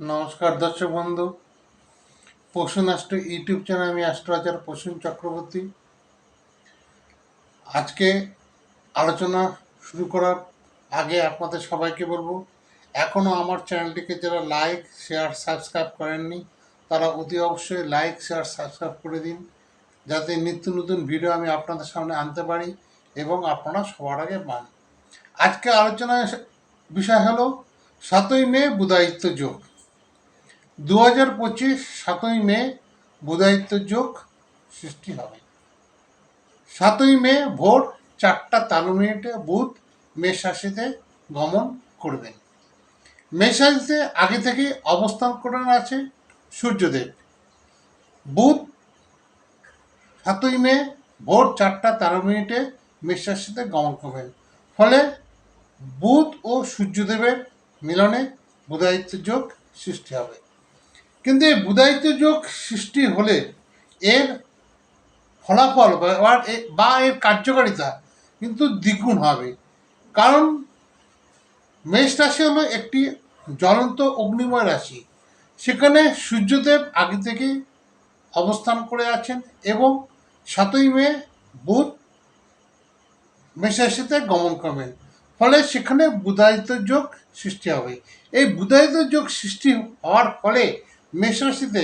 নমস্কার দর্শক বন্ধু। পশুন আষ্ট্র ইউটিউব চ্যানেল, আমি অ্যাস্ট্রোলজার পশুন চক্রবর্তী। আজকে আলোচনা শুরু করার আগে আপনাদের সবাইকে বলব এখনও আমার চ্যানেলটিকে যারা লাইক, শেয়ার, সাবস্ক্রাইব করেননি, তারা অতি অবশ্যই লাইক, শেয়ার, সাবস্ক্রাইব করে দিন, যাতে নিত্য নতুন ভিডিও আমি আপনাদের সামনে আনতে পারি এবং আপনারা সবার আগে পান। আজকে আলোচনার বিষয় হলো, সাতই মে বুধায়িত্ব যোগ। দু হাজার পঁচিশ সাতই মে বুধায়িত্ব যোগ সৃষ্টি হবে। সাতই মে ভোর চারটা তেরো মিনিটে বুধ মেষ রাশিতে গমন করবেন। মেষ রাশিতে আগে থেকে অবস্থান করে আছে সূর্যদেব। বুধ সাতই মে ভোর চারটা তেরো মিনিটে মেষ রাশিতে গমন করবেন। ফলে বুধ ও সূর্যদেবের মিলনে বুধায়িত্ব যোগ সৃষ্টি হবে। কিন্তু এই বুধায়িত্ব যোগ সৃষ্টি হলে এর ফলাফল বা- এর কার্যকারিতা কিন্তু দ্বিগুণ হবে। কারণ মেষ রাশি হলো একটি জ্বলন্ত অগ্নিময় রাশি। সেখানে সূর্যদেব আগে থেকে অবস্থান করে আছেন এবং সাতই মে বুধ মেষরাশিতে গমন করবেন। ফলে সেখানে বুধায়িত যোগ সৃষ্টি হবে। এই বুধায়িত যোগ সৃষ্টি হওয়ার ফলে মেষরাশিতে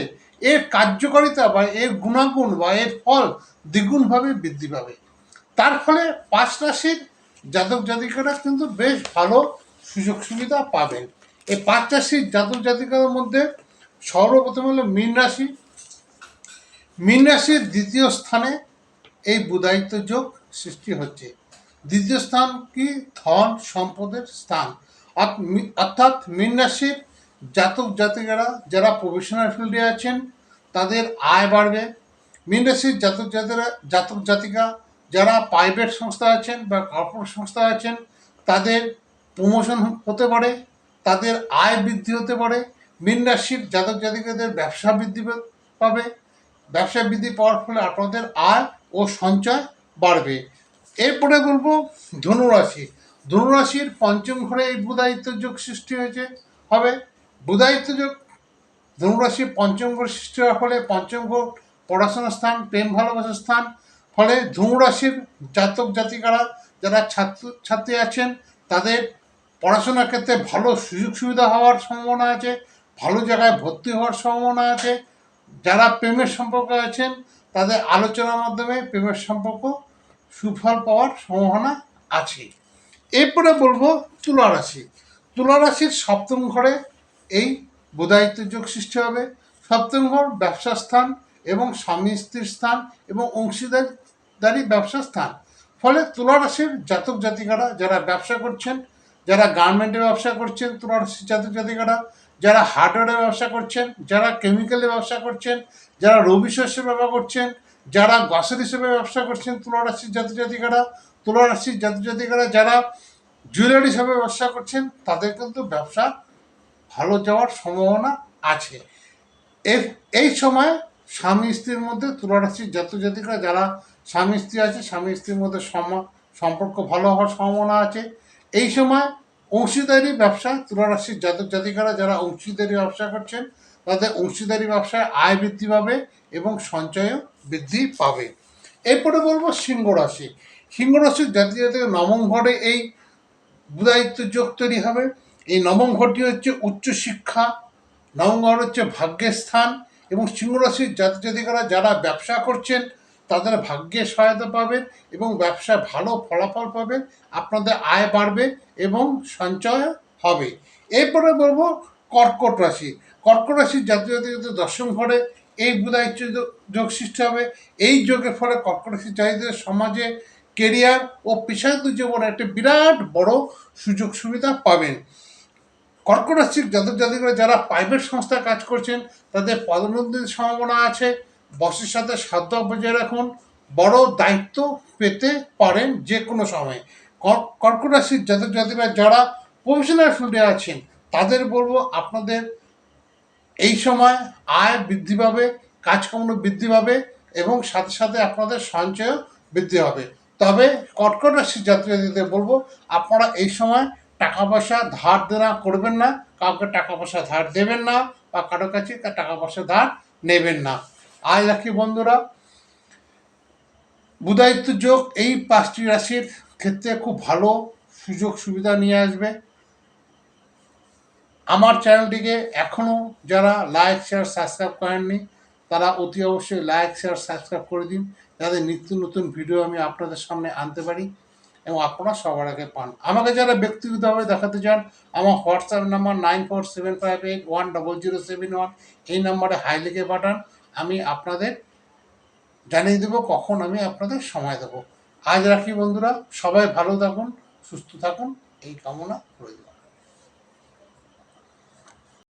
এর কার্যকারিতা বা এর গুণাগুণ বা এর ফল দ্বিগুণভাবে বৃদ্ধি পাবে। তার ফলে পাঁচ রাশির জাতক জাতিকারা কিন্তু বেশ ভালো সুযোগ সুবিধা পাবেন। এই পাঁচ রাশির জাতক জাতিকার মধ্যে সর্বপ্রথম হলো মীন রাশি। মীন রাশির দ্বিতীয় স্থানে এই বুধায়িত্ব যোগ সৃষ্টি হচ্ছে। দ্বিতীয় স্থান কি? ধন সম্পদের স্থান। অর্থাৎ মীন রাশির জাতক জাতিকারা যারা প্রফেশনাল ফিল্ডে আছেন, তাদের আয় বাড়বে। মীন রাশির জাতক জাতিরা, জাতক জাতিকা যারা প্রাইভেট সংস্থা আছেন বা কর্পোরেট সংস্থা আছেন, তাদের প্রমোশন হতে পারে, তাদের আয় বৃদ্ধি হতে পারে। মীন রাশির জাতক জাতিকাদের ব্যবসা বৃদ্ধি পাবে। ব্যবসা বৃদ্ধি পাওয়ার ফলে আপনাদের আয় ও সঞ্চয় বাড়বে। এরপরে বলব ধনুরাশি। ধনুরাশির পঞ্চম ঘরে এই বুধায়িত্ব যোগ সৃষ্টি হয়েছে। হবে। বুধায়িত্ব যোগ ধনুরাশির পঞ্চম ঘর সৃষ্টি হওয়ার ফলে পঞ্চম ঘর পড়াশোনার স্থান, প্রেম ভালোবাসার স্থান, ফলে ধনুরাশির জাতক জাতিকারা যারা ছাত্র, ছাত্রী আছেন, তাদের পড়াশোনার ক্ষেত্রে ভালো সুযোগ সুবিধা হওয়ার সম্ভাবনা আছে, ভালো জায়গায় ভর্তি হওয়ার সম্ভাবনা আছে। যারা প্রেমের সম্পর্কে আছেন, তাদের আলোচনার মাধ্যমে প্রেমের সম্পর্ক সুফল পাওয়ার সম্ভাবনা আছে। এরপরে বলব তুলা রাশি। তুলা রাশির সপ্তম ঘরে এই বোধায়িত্ব যোগ সৃষ্টি হবে। সপ্তম ঘর ব্যবসা স্থান এবং স্বামী স্ত্রীর স্থান এবং অংশীদারি ব্যবসা স্থান। ফলে তুলা রাশির জাতক জাতিকারা যারা ব্যবসা করছেন, যারা গার্মেন্টের ব্যবসা করছেন তুলা রাশির জাতক জাতিকারা, যারা হার্ডওয়্যারের ব্যবসা করছেন, যারা কেমিক্যালের ব্যবসা করছেন, যারা রবি শস্যের ব্যবসা করছেন, যারা গাছের হিসেবে ব্যবসা করছেন তুলা রাশির জাতক জাতিকারা তুলা রাশির জাতক জাতিকারা যারা জুয়েলারি হিসাবে ব্যবসা করছেন, তাদের কিন্তু ব্যবসা ভালো যাওয়ার সম্ভাবনা আছে। এর, এই সময় স্বামী স্ত্রীর মধ্যে তুলারাশির জাতক জাতিকারা যারা স্বামী স্ত্রী আছে, স্বামী স্ত্রীর মধ্যে সম- সম্পর্ক ভালো হওয়ার সম্ভাবনা আছে। এই সময় অংশীদারি ব্যবসা, তুলারাশির জাতক জাতিকারা যারা অংশীদারি ব্যবসা করছেন, তাদের অংশীদারি ব্যবসায় আয় বৃদ্ধি পাবে এবং সঞ্চয়ও বৃদ্ধি পাবে। এরপরে বলব সিংহ রাশি। সিংহ রাশির জাতি জাতিকা নবম ঘরে এই বুধায়িত্ব যোগ তৈরি হবে। এই নবম ঘরটি হচ্ছে উচ্চশিক্ষা নবম ঘর হচ্ছে ভাগ্যের স্থান এবং সিংহরাশির জাতি জাতিকারা যারা ব্যবসা করছেন তাদের ভাগ্যে সহায়তা পাবেন এবং ব্যবসায় ভালো ফলাফল পাবেন, আপনাদের আয় বাড়বে এবং সঞ্চয় হবে। এরপরে বলব কর্কট রাশি। কর্কট রাশির জাতি জাতিকাদের দশম ঘরে এই বুধায়িত্ব যোগ- সৃষ্টি হবে। এই যোগের ফলে কর্কট রাশির চাহিদাদের সমাজে কেরিয়ার ও পেশাগত জীবনে একটা বিরাট বড় সুযোগ সুবিধা পাবেন। কর্কট রাশির জাতক যারা প্রাইভেট সংস্থায় কাজ করছেন, তাদের পদোন্নতির সম্ভাবনা আছে। বসের সাথে সাধ্য বজায় রাখুন। বড় দায়িত্ব পেতে পারেন যে কোনো সময়ে। কর- কর্কট রাশির জাতক জাতিকরা যারা প্রফেশনাল ফিল্ডে আছেন, তাদের বলব আপনাদের এই সময় আয় বৃদ্ধি পাবে, কাজকর্ম বৃদ্ধি পাবে এবং সাথে সাথে আপনাদের সঞ্চয়ও বৃদ্ধি হবে। তবে কর্কট রাশির জাতীয়দের বলব, আপনারা এই সময় টাকা পয়সা ধার দেনা করবেন না, কাউকে টাকা পয়সা ধার দেবেন না বা কারও কাছে তার টাকা পয়সা ধার নেবেন না। আজ রাখি বন্ধুরা বুধায়িত্ব যোগ এই পাঁচটি রাশির ক্ষেত্রে খুব ভালো সুযোগ সুবিধা নিয়ে আসবে। আমার চ্যানেলটিকে এখনও যারা লাইক, শেয়ার, সাবস্ক্রাইব করেননি, তারা অতি অবশ্যই লাইক, শেয়ার, সাবস্ক্রাইব করে দিন। যাতে নিত্য নতুন ভিডিও আমি আপনাদের সামনে আনতে পারি। এবং আপনারা সবার আগে পান। আমাকে যারা ব্যক্তিগতভাবে দেখাতে চান, আমার WhatsApp number nine four seven five eight one double zero seven one, এই নাম্বারে হাই লিখে পাঠান, আমি আপনাদের জানিয়ে দেবো কখন আমি আপনাদের সময় দেবো। আজ রাখি বন্ধুরা, সবাই ভালো থাকুন, সুস্থ থাকুন, এই কামনা রইল।